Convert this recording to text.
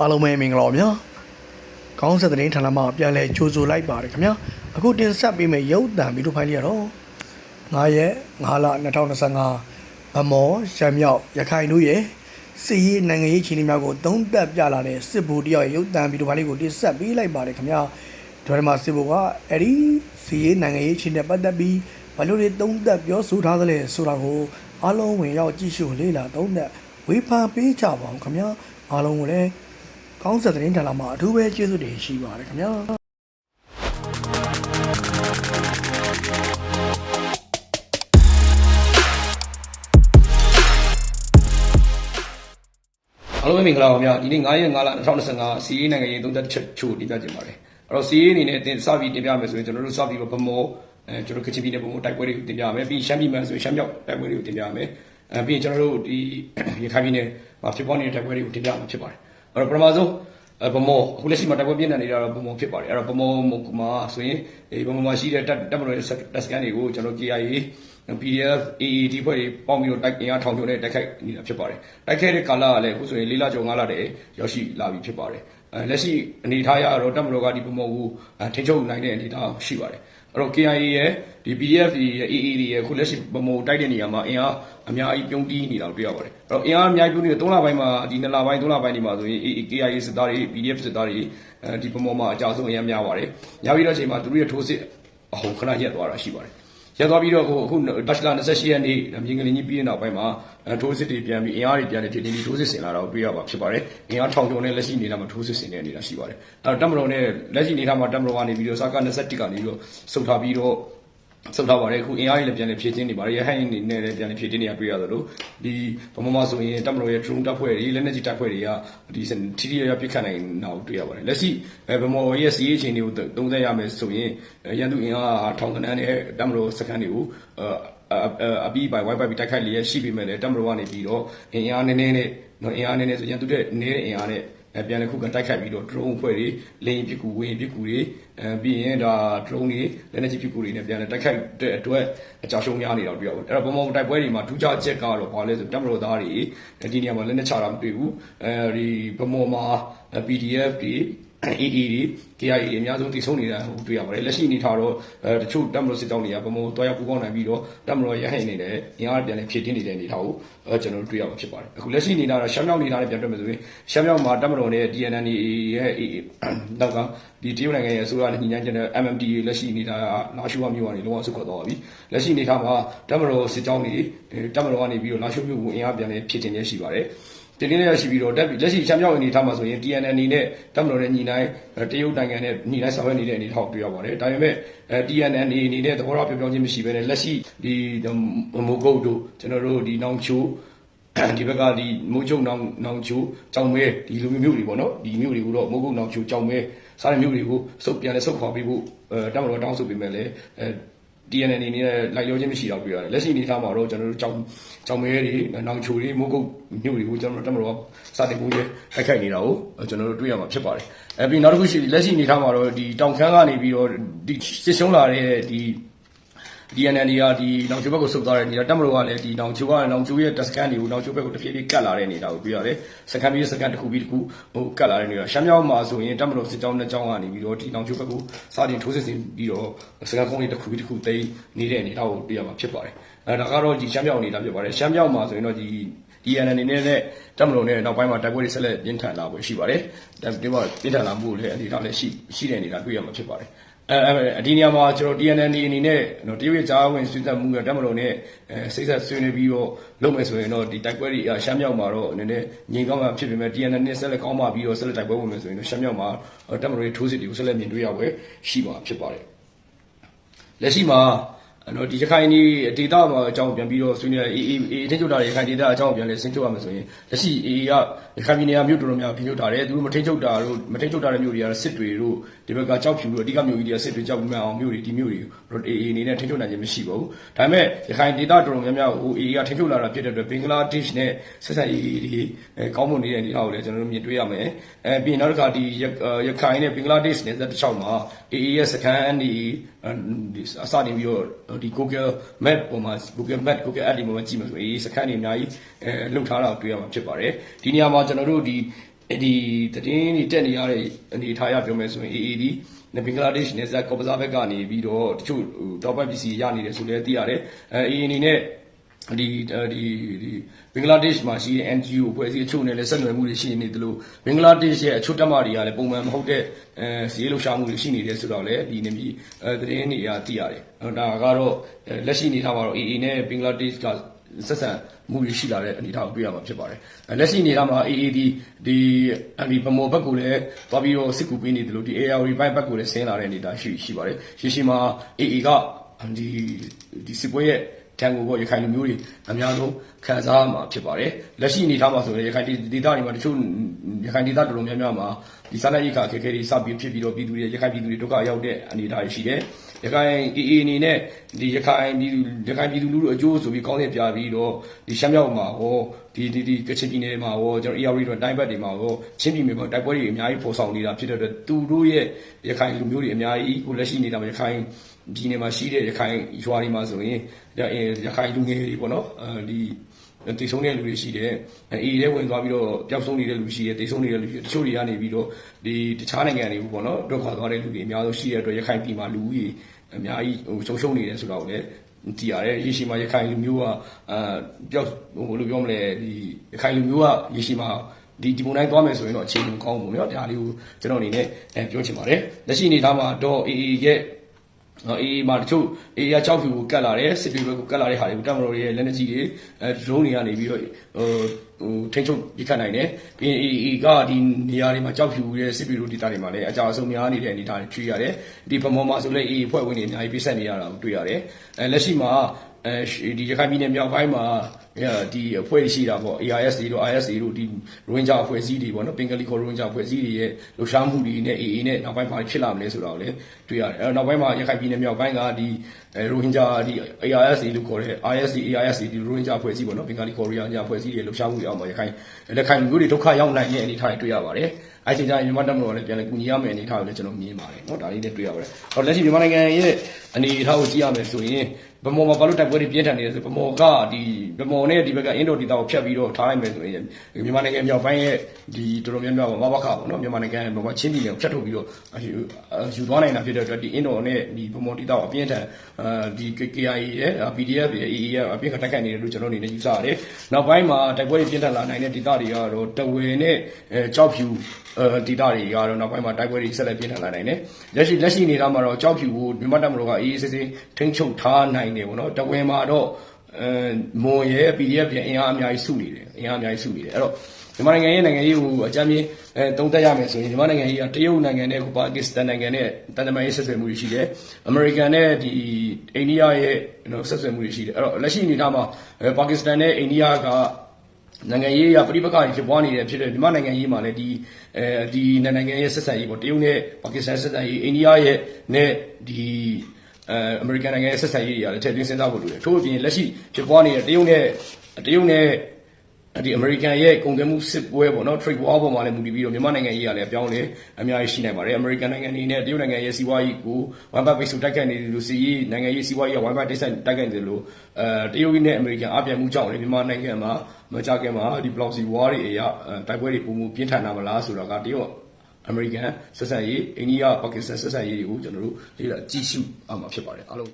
အားလုံးပဲမင်္ဂလာပါဗျာကောင်းဆက်တဲ့ဌာနမှာပြန်လဲကြိုဆိုလိုက်ပါတယ်ခင်ဗျာအခုတင်ဆက်ပေးမယ့်ရုပ်သံဗီဒီယိုဖိုင်လေးကတော့9ရက်9လ2025ဗမော်ရံမြောက်ရခိုင်တို့ရဲ့စစ်ရေးနိုင်ငံရေးခြေအနေများကိုသုံးသပ်ပြလာတဲ့စစ်ဗိုလ်တယောက်ရဲ့ရုပ်သံဗီဒီယိုဖိုင်လေးကိုတင်ဆက်ပေးလိုက်ပါတယ်ခင်ဗျာဒီမှာစစ်ဗိုလ်ကအဲ့ဒီစစ်ရေးနိုင်ငံရေးခြေနဲ့ပတ်သက်ပြီးဘယ်လိုတွေသုံးသပ်ပြောဆိုထားသလဲဆိုတာကိုအားလုံးဝင်ရောက်ကြည့်ရှုလေ့လာသုံးသပ်ဝေဖန်ပေးကြပါအောင်ခင်ဗျာအားလုံးကိုလည်း ကောင်းဆက်သတင်းဌာနမှာအထူးပဲကျေးဇူးတင်ရှိပါတယ်ခင်ဗျာအားလုံးပဲမင်္ဂလာပါဗျာဒီနေ့9ရက်9လ2025စီးရေးနိုင်ငံရေးသုံးသက်ချက်ချို့တင်ပြကြပါတယ်အဲ့တော့စီးရေးအနေနဲ့တင်စပြီးတင်ပြမယ်ဆိုရင်ကျွန်တော်တို့စပြီးတော့ဗမောအဲကျွန်တော်ကချင်ပြည်နယ်ဗမောတိုက်ပွဲတွေကိုတင်ပြမယ်ပြီးရှမ်းပြည်မှာဆိုရင်ရှမ်းမြောက်တိုက်ပွဲတွေကိုတင်ပြမယ်အဲပြီးရင်ကျွန်တော်တို့ဒီရခိုင်ပြည်နယ်မှာဖြစ်ပေါ်နေတဲ့တိုက်ပွဲတွေကိုတင်ပြမှာဖြစ်ပါတယ် အဲ့တော့ပထမဆုံးအဲဗမောအခုလက်ရှိမှာတိုက်ပွဲပြင်းထန်နေတာတော့ဗမောဖြစ်ပါတယ်အဲ့တော့ဗမောမှာဆိုရင်ဒီဗမောမှာရှိတဲ့တပ်တပ်မတော်ရဲ့တပ်စကန်တွေကိုကျွန်တော် KIA PDF AED ဖွဲ့တွေပေါင်းပြီးတော့တိုက်အင်အားထောင်ကျော်နဲ့တိုက်ခိုက်နေတာဖြစ်ပါတယ်တိုက်ခိုက်တဲ့ကာလကလည်းအခုဆိုရင်၄လကျော်၅လတည်းရောက်ရှိလာပြီဖြစ်ပါတယ်အဲလက်ရှိအနေထားရတော့တပ်မတော်ကဒီပုံမကိုထိချုပ်နိုင်တဲ့အနေအထားရှိပါတယ် အဲ့တော့ KIA ရဲ့ဒီ PDF ရဲ့ AED ရဲ့အခုလက်ရှိပုံမတိုက်တဲ့နေရာမှာအင်အားအများကြီးပြုံးတီးနေတာတွေ့ရပါတယ်အဲ့တော့အင်အားအများကြီးပြုံးနေတဲ့၃လပိုင်းမှာဒီ2လပိုင်း3လပိုင်းဒီမှာဆိုရင် KIA စစ်သားတွေ PDF စစ်သားတွေအဲဒီပုံမမှာအကြဆုံးအများများပါတယ်ညာပြီးတော့အချိန်မှာသူတို့ရဲ့ထိုးစစ်အဟုန်ခဏရက်သွားတာရှိပါတယ် ရက်သွားပြီးတော့အခုဒတ်လ28ရက်နေ့မြေငလင်းကြီးပြီးတဲ့နောက်ပိုင်းမှာထိုးစစ်တွေပြန်ပြီးအင်အားတွေပြန်နေဖြစ်နေပြီးထိုးစစ်ဆင်လာတော့တွေ့ရပါဖြစ်ပါတယ်။အင်အားထောင်ကျော်နဲ့လက်ရှိနေတာမှာထိုးစစ်ဆင်နေနေတာရှိပါတယ်။အဲတော့တက်မတော်နဲ့လက်ရှိနေတာမှာတက်မတော်ကနေပြီးတော့စကား21ကနေပြီးတော့စုထားပြီးတော့ စုထားပါတယ်အခုအင်အားကြီးလည်းပြန်လည်းဖြည့်တင်းနေပါတယ်ရဟန်းနေနဲ့လည်းပြန်လည်းဖြည့်တင်းနေရတွေ့ရသလိုဒီဗမာမဆိုရင်တက်မတော်ရဲ့ drone တပ်ဖွဲ့တွေလက်နက်ကြီးတပ်ဖွဲ့တွေကဒီထီထီရရပြစ်ခတ်နိုင်တာကိုတွေ့ရပါတယ်လက်ရှိဗမာရဲ့စီးရေးချိန်တွေကိုသုံးသပ်ရမယ်ဆိုရင်ရန်သူအင်အားထောင်ကနန်းနဲ့တက်မတော်စခန်းတွေကိုအပြီးပိုင် wifi တိုက်ခိုက်လျက်ရှိပေမဲ့လည်းတက်မတော်ကနေပြီးတော့အင်အားနည်းနည်းနဲ့နော်အင်အားနည်းနည်းဆိုရန်သူတဲ့နည်းတဲ့အင်အားနဲ့ အဲပြန်လည်းခုခံတိုက်ခိုက်ပြီးတော့ drone ဖွဲ့တွေလေယာဉ်ပစ်ကူဝေဟင်ပစ်ကူတွေအဲပြီးရင်ဒါ drone တွေလက်နက်ကြီးပစ်ကူတွေနဲ့ပြန်လည်းတိုက်ခိုက်တဲ့အတွက်အကြောင်းရှုံးများနေတော့တွေ့ရပါတယ်အဲ့တော့ဘုံဘုံတိုက်ပွဲတွေမှာထူးခြားချက်ကတော့ဘာလဲဆိုတက်မတော်သားတွေဒီနေရာမှာလက်နက်ချတာမတွေ့ဘူးအဲဒီဘုံဘုံမှာ PDF တွေ EE တွေ KIA တွေအများဆုံးတည်ဆုံနေတာဟိုတွေ့ရပါတယ်လက်ရှိအနေထားတော့အဲတချို့တက်မလို့စစ်တောင်းတွေကဘုံဘုံတွားရောက်ပူပေါင်းနိုင်ပြီးတော့တက်မလို့ရဟိန်နေတယ်အင်အားပြန်လည်းဖြည့်တင်းနေတဲ့အနေထားကိုအဲကျွန်တော်တို့တွေ့ရမှာဖြစ်ပါတယ်အခုလက်ရှိအနေထားတော့ရှမ်းမြောက်အနေထားနဲ့ပြန်တွေ့မယ်ဆိုရင်ရှမ်းမြောက်မှာတက်မလို့နဲ့ DNN ရဲ့နောက်ကဒီတရုတ်နိုင်ငံရဲ့အစိုးရနဲ့ညှိနှိုင်းချက်နဲ့ MMD လက်ရှိအနေထားကလာရှုဝမျိုးကနေလုံးဝဆုတ်ခွာသွားပါပြီလက်ရှိအနေထားမှာတက်မလို့စစ်ကြောင်းတွေတက်မလို့ကနေပြီးတော့လာရှုမျိုးကိုအင်အားပြန်လည်းဖြည့်တင်းနေရှိပါတယ် တင်းတင်းရရှိပြီးတော့တက်လက်ရှိချမ်းမြောက်အနေထားမှာဆိုရင် TNN အနေနဲ့တက်မတော်နဲ့ညီနိုင်တရုတ်နိုင်ငံနဲ့ညီနိုင်ဆောင်ရွက်နေတဲ့အနေထားကိုတွေ့ရပါတယ်။ဒါပေမဲ့အဲ TNN အနေနဲ့သဘောထားပြောပြောချင်းမရှိဘဲနဲ့လက်ရှိဒီမိုးကုတ်တို့ကျွန်တော်တို့ဒီနောင်ချိုးဒီဘက်ကဒီမိုးချုံနောင်နောင်ချိုးကြောင်မဲဒီလိုမျိုးမျိုးတွေပေါ့နော်ဒီမျိုးတွေကိုတော့မိုးကုတ်နောင်ချိုးကြောင်မဲစားတဲ့မျိုးတွေကိုစုပ်ပြန်လဲစုပ်ခွာပေးဖို့အဲတက်မတော်တောင်းဆိုပေးမယ်လေအဲ DNA အနေနဲ့လိုက်လျောခြင်းမရှိတော့ပြရတယ်လက်ရှိအနေထားမှာတော့ကျွန်တော်တို့ကြောင်ကြောင်မဲတွေနောင်ချိုတွေမိုးကုတ်မြို့တွေကိုကျွန်တော်တို့တက်မလို့စတင်ဖို့ရတိုက်ခိုက်နေတာကိုကျွန်တော်တို့တွေ့ရမှာဖြစ်ပါတယ်အဲပြီးနောက်တစ်ခုရှိလက်ရှိအနေထားမှာတော့ဒီတောင်ခမ်းကနေပြီးတော့ဒီစစ်ရှုံးလာတဲ့ဒီ DNN တွေကဒီနောင်ချိုဘက်ကိုဆုတ်သွားတဲ့နေတာတက်မလို့ကလည်းဒီနောင်ချိုကနောင်ချိုရဲ့တက်စကန်တွေကိုနောင်ချိုဘက်ကိုတဖြည်းဖြည်းကတ်လာတဲ့နေတာကိုတွေ့ရတယ်စကန်ပြီးစကန်တစ်ခုပြီးတစ်ခုဟိုကတ်လာတဲ့နေတာရှမ်းမြောက်မှာဆိုရင်တက်မလို့စစ်ကြောင်းနှစ်ကြောင်းကနေပြီးတော့ဒီနောင်ချိုဘက်ကိုစတင်ထိုးစစ်ဆင်ပြီးတော့စကန်ကုန်းလေးတစ်ခုပြီးတစ်ခုသိမ်းနေတဲ့အနေထားကိုတွေ့ရမှာဖြစ်ပါတယ်အဲဒါကတော့ဒီရှမ်းမြောက်နေတာဖြစ်ပါတယ်ရှမ်းမြောက်မှာဆိုရင်တော့ဒီ DNN အနေနဲ့တက်မလို့နဲ့နောက်ပိုင်းမှာတိုက်ပွဲတွေဆက်လက်ပြင်းထန်လာဖို့ရှိပါတယ်ဒီမှာပြင်းထန်လာမှုလည်းအနေထားလည်းရှိရှိတဲ့အနေထားတွေ့ရမှာဖြစ်ပါတယ် အဲဒီနေရာမှာကျွန်တော် TNN အနေနဲ့နော်တရုတ်ရဲ့ကြားဝင်ဆွေးနွေးမှုရတက်မလို့နဲ့အဲစိတ်ဆက်ဆွေးနွေးပြီးတော့လုပ်မယ်ဆိုရင်တော့ဒီတိုက်ပွဲတွေရှမ်းမြောက်မှာတော့နည်းနည်းငြိမ်ကောင်းမှဖြစ်ပေမဲ့ TNN နဲ့ဆက်လက်ကောင်းမှပြီးတော့ဆက်လက်တိုက်ပွဲဝင်မယ်ဆိုရင်တော့ရှမ်းမြောက်မှာတက်မလို့ရဲ့ထိုးစစ်တွေကိုဆက်လက်မြင်တွေ့ရပွဲရှိမှာဖြစ်ပါတယ်လက်ရှိမှာ နော်ဒီရခိုင်ဒီဒေတာမှာအကြောင်းပြန်ပြီးတော့ဆွေးနွေးရအေးအေးအေးထိချုပ်တာရခိုင်ဒေတာအကြောင်းပြန်လဲဆင်းချုပ်ရမယ်ဆိုရင်လက်ရှိအေးကရခိုင်ပြည်နယ်ကမြို့တော်တော်များထိချုပ်တာတယ်သူတို့မထိချုပ်တာတို့မထိချုပ်တာတဲ့မြို့တွေကတော့စစ်တွေတို့ဒီဘက်ကကြောက်ဖြူတို့အဓိကမြို့ကြီးတွေကစစ်တွေကြောက်ပြီးမှအောင်မြို့တွေဒီမြို့တွေအေးအေးအနေနဲ့ထိချုပ်နိုင်ခြင်းမရှိပါဘူးဒါပေမဲ့ရခိုင်ဒေတာတော်တော်များများဟိုအေးကထိချုပ်လာတာဖြစ်တဲ့အတွက်ဘင်္ဂလားဒေ့ရှ်နဲ့ဆက်ဆံရေးတွေကောင်းမွန်နေတဲ့အနေအထားကိုလည်းကျွန်တော်တို့မြင်တွေ့ရမယ်အဲပြီးနောက်တစ်ခါဒီရခိုင်နဲ့ဘင်္ဂလားဒေ့ရှ်နဲ့တစ်ချောင်းမှာအေးရဲ့စကန်အနေဒီအစတင်ပြီးတော့ဒီ Google Map ပေါ်မှာ Google Map Google App တွေမှာကြည့်မှာဆိုအေးစကန်နေအများကြီးအဲလှုပ်ထားတာကိုတွေ့ရမှာဖြစ်ပါတယ်ဒီနေရာမှာကျွန်တော်တို့ဒီဒီတည်င်းတွေတက်နေရတဲ့အနေထားရပြောမယ်ဆိုရင် AAD နဲ့ဘင်္ဂလားဒေ့ရှ်နဲ့ဇက်ကော်ပဇာဘက်ကနေပြီးတော့တချို့တော့ပတ်ပစ္စည်းရနေတယ်ဆိုလည်းသိရတယ်အဲ AA အနေနဲ့ ဒီဒီဒီဘင်္ဂလားဒေ့ရှ်မှာရှိတဲ့ NGO အဖွဲ့အစည်းအချို့နဲ့လည်းဆက်နွယ်မှုတွေရှိနေတယ်လို့ဘင်္ဂလားဒေ့ရှ်ရဲ့အချို့တက်မတွေကလည်းပုံမှန်မဟုတ်တဲ့အဲစီးလှုပ်ရှားမှုတွေရှိနေတယ်ဆိုတော့လည်းဒီနေပြီးအဲသတင်းတွေအရသိရတယ်။ဒါကတော့လက်ရှိအနေထားမှာတော့ AA နဲ့ဘင်္ဂလားဒေ့ရှ်ကဆက်ဆံမှုရရှိလာတဲ့အနေအထားကိုတွေ့ရမှာဖြစ်ပါတယ်။လက်ရှိအနေအထားမှာ AAD ဒီဒီဗမော်ဘက်ကိုလည်းသွားပြီးတော့စစ်ကူပေးနေတယ်လို့ဒီ AR ဘက်ဘက်ကိုလည်းဆင်းလာတဲ့အနေအထားရှိရှိပါတယ်။ရှိရှိမှာ AA ကဒီဒီစစ်ပွဲရဲ့ တန်ကိုပေါ့ရခိုင်လူမျိုးတွေအများဆုံးခံစားမှာဖြစ်ပါတယ်။လက်ရှိအနေအထားမှာဆိုရင်ရခိုင်ဒေသတွေမှာတချို့ရခိုင်ဒေသတော်တော်များများမှာဒီစာနယ်ရိခအခက်အခဲတွေစပြီးဖြစ်ပြီးတော့ပြည်သူတွေရခိုင်ပြည်သူတွေဒုက္ခရောက်တဲ့အနေအထားတွေရှိတယ်။ရခိုင် AA အနေနဲ့ဒီရခိုင်ပြည်သူရခိုင်ပြည်သူလူထုအကျိုးဆိုပြီးကောင်းတဲ့ပြပြီးတော့ဒီရှမ်းမြောက်မှာဟောဒီဒီဒီကချင်ပြည်နယ်မှာဟောကျွန်တော် AR တွေတိုင်းဘက်တွေမှာဟောချင်းပြည်နယ်မှာတိုက်ပွဲတွေအများကြီးပေါ်ဆောင်နေတာဖြစ်တဲ့အတွက်သူတို့ရဲ့ရခိုင်လူမျိုးတွေအများကြီးကိုလက်ရှိနေတာမှာရခိုင် ပြည်နယ်မှာရှိတဲ့ရခိုင်ရွာတွေမှာဆိုရင်ရခိုင်လူငယ်တွေပေါ့နော်အဲဒီတည်ဆုံးတဲ့လူတွေရှိတယ်အေးရဲဝင်သွားပြီးတော့ပျောက်ဆုံးနေတဲ့လူရှိတယ်တည်ဆုံးနေတဲ့လူရှိတယ်တချို့တွေကနေပြီးတော့ဒီတခြားနိုင်ငံတွေပေါ့နော်ဒုက္ခသွားတဲ့လူတွေအများဆုံးရှိတဲ့အတွက်ရခိုင်ပြည်မှာလူကြီးအများကြီးဟိုဆုံးရှုံးနေတယ်ဆိုတော့လည်းတည်ရတယ်ရေရှည်မှာရခိုင်လူမျိုးကအာပျောက်ဟိုလိုပြောမလဲဒီရခိုင်လူမျိုးကရေရှည်မှာဒီဒီပုံတိုင်းသွားမယ်ဆိုရင်တော့အခြေအနေမကောင်းဘူးပေါ့နော်ဒါလေးကိုကျွန်တော်အနေနဲ့ပြောချင်ပါတယ်လက်ရှိအနေထားမှာတော့အေးအေးရဲ့ နော်အေးမှာတချို့အေးရ6ဖြူကိုကတ်လာတယ်စစ်တွေဘက်ကိုကတ်လာတဲ့ဟာတွေကိုတက်မတော်ရဲ့လက်နက်ကြီးတွေအဲဒရုန်းတွေကနေပြီးတော့ဟို ဟိုထိန်းချုပ်ပြခတ်နိုင်တယ်ပြီးရင်အေးအေးကဒီနေရာတွေမှာကြောက်ဖြူရဲ့စစ်တွေတို့ဒေသတွေမှာလည်းအကြအဆုံးများနေတဲ့အနေအထားတွေတွေ့ရတယ်ဒီဗမောမှာဆိုလည်းအေးဖွဲ့ဝင်တွေအများကြီးပြဆက်နေရတာကိုတွေ့ရတယ်အဲလက်ရှိမှာအဲဒီရခိုင်ပြည်နယ်မြောက်ပိုင်းမှာဒီအဖွဲ့ရှိတာပေါ့ AIS တွေတို့ IS တွေတို့ဒီရိုဟင်ဂျာအဖွဲ့အစည်းတွေပေါ့နော်ပင်ဂလီခေါ်ရိုဟင်ဂျာအဖွဲ့အစည်းတွေရဲ့လှုပ်ရှားမှုတွေနဲ့ AA နဲ့နောက်ပိုင်းမှာဖြစ်လာမလဲဆိုတော့လည်းတွေ့ရတယ်အဲနောက်ပိုင်းမှာရခိုင်ပြည်နယ်မြောက်ပိုင်းကဒီရိုဟင်ဂျာဒီ AIS တွေလို့ခေါ်တဲ့ IS တွေ AIS တွေဒီရိုဟင်ဂျာအဖွဲ့အစည်းပေါ့နော်ပင်ဂလီခေါ်ရိုဟင်ဂျာအဖွဲ့အစည်းတွေလှုပ်ရှားမှုတွေအောင်မှာရခိုင်လက်ခိုင်မျိုးတွေဒုက္ခရောက်နိုင်တဲ့အနေအထားတွေတွေ့ရပါတယ်။အဲချိန်ကျရင်မြန်မာတပ်မတော်ကလည်းပြန်လည်ကူညီရမယ့်အနေအထားကိုလည်းကျွန်တော်မြင်ပါတယ်နော်ဒါလေးလည်းတွေ့ရပါတယ်။ဟောလက်ရှိမြန်မာနိုင်ငံရဲ့အနေအထားကိုကြည့်ရမယ်ဆိုရင် ဗမော်မှာဘာလို့တိုက်ပွဲတွေပြင်းထန်နေလဲဆိုဗမော်ကဒီဗမော်နဲ့ဒီဘက်ကအင်ဒိုဒေတာကိုဖျက်ပြီးတော့ထားလိုက်မယ်ဆိုရင်မြန်မာနိုင်ငံမြောက်ပိုင်းရဲ့ဒီတော်တော်များများမဘခပေါ့နော်မြန်မာနိုင်ငံဘက်ချင်းပြည်နယ်ကိုဖျက်ထုတ်ပြီးတော့ယူသွားနိုင်တာဖြစ်တဲ့အတွက်ဒီအင်ဒိုနဲ့ဒီဗမော်ဒေတာကိုအပြင်းထန်ဒီ KIA ရဲ့ PDF ရဲ့ AA ရဲ့အပြင်းထန်တိုက်ခိုက်နေတယ်လို့ကျွန်တော်အနေနဲ့ယူဆရတယ်နောက်ပိုင်းမှာတိုက်ပွဲတွေပြင်းထန်လာနိုင်တဲ့ဒေတာတွေကတော့တဝယ်နဲ့ကြောက်ဖြူဒေတာတွေကတော့နောက်ပိုင်းမှာတိုက်ပွဲတွေဆက်လက်ပြင်းထန်လာနိုင်တယ်လက်ရှိလက်ရှိအနေထားမှာတော့ကြောက်ဖြူကိုမြန်မာတပ်မတော်ကအေးအေးဆေးဆေးထိန်းချုပ်ထားနိုင်တယ်ပေါ့နော်တဝယ်မှာတော့အဲမွန်ရဲ့ PDF ပြန်အင်အားအများကြီးစုနေတယ်အင်အားအများကြီးစုနေတယ်အဲ့တော့မြန်မာနိုင်ငံရဲ့နိုင်ငံရေးကိုအကြမ်းမြင်အဲတုံးတက်ရမယ်ဆိုရင်မြန်မာနိုင်ငံကြီးကတရုတ်နိုင်ငံနဲ့ပါကစ္စတန်နိုင်ငံနဲ့တန်တမာရေးဆက်ဆွေမှုတွေရှိတယ်အမေရိကန်နဲ့ဒီအိန္ဒိယရဲ့နော်ဆက်ဆွေမှုတွေရှိတယ်အဲ့တော့လက်ရှိအနေထားမှာပါကစ္စတန်နဲ့အိန္ဒိယကနိုင်ငံရေးအပြိပက္ခတွေဖြစ်ပွားနေတယ်ဖြစ်တဲ့မြန်မာနိုင်ငံရေးမှာလည်းဒီအဲဒီနိုင်ငံရဲ့ဆက်ဆံရေးပေါ့တရုတ်နဲ့ပါကစ္စတန်ဆက်ဆံရေးအိန္ဒိယရဲ့နဲ့ဒီ အဲအမေရိကန်နိုင်ငံရဲ့ဆက်ဆံရေးတွေကလည်းထည့်သွင်းစဉ်းစားဖို့လိုတယ်ထို့အပြင်လက်ရှိဖြစ်ပွားနေတဲ့တရုတ်နဲ့တရုတ်နဲ့ဒီအမေရိကန်ရဲ့ကုန်သွယ်မှုစစ်ပွဲပေါ့နော် trade war ပေါ်မှာလည်းမူတည်ပြီးတော့မြန်မာနိုင်ငံကြီးကလည်းအပြောင်းလဲအများကြီးရှိနိုင်ပါတယ်အမေရိကန်နိုင်ငံအနေနဲ့တရုတ်နိုင်ငံရဲ့စီးပွားရေးကိုဝမ်ဘတ်ပိတ်ဆို့တိုက်ခိုက်နေတယ်လို့စီးရေးနိုင်ငံရေးစီးပွားရေးကဝမ်ဘတ်တိတ်ဆက်တိုက်ခိုက်နေတယ်လို့အဲတရုတ်နဲ့အမေရိကန်အပြိုင်မှုကြောင့်လည်းမြန်မာနိုင်ငံမှာမကြခင်မှာဒီ blockchain war တွေအရာတိုက်ပွဲတွေပုံမှုပြင်းထန်တာမလားဆိုတော့ကတရုတ် အမေရိကန်ဆက်ဆံရေးအိန္ဒိယပါကစ္စတန်ဆက်ဆံရေးတွေကိုကျွန်တော်တို့လေ့လာကြည့်ရှုအောင်မှာဖြစ်ပါတယ်အားလုံး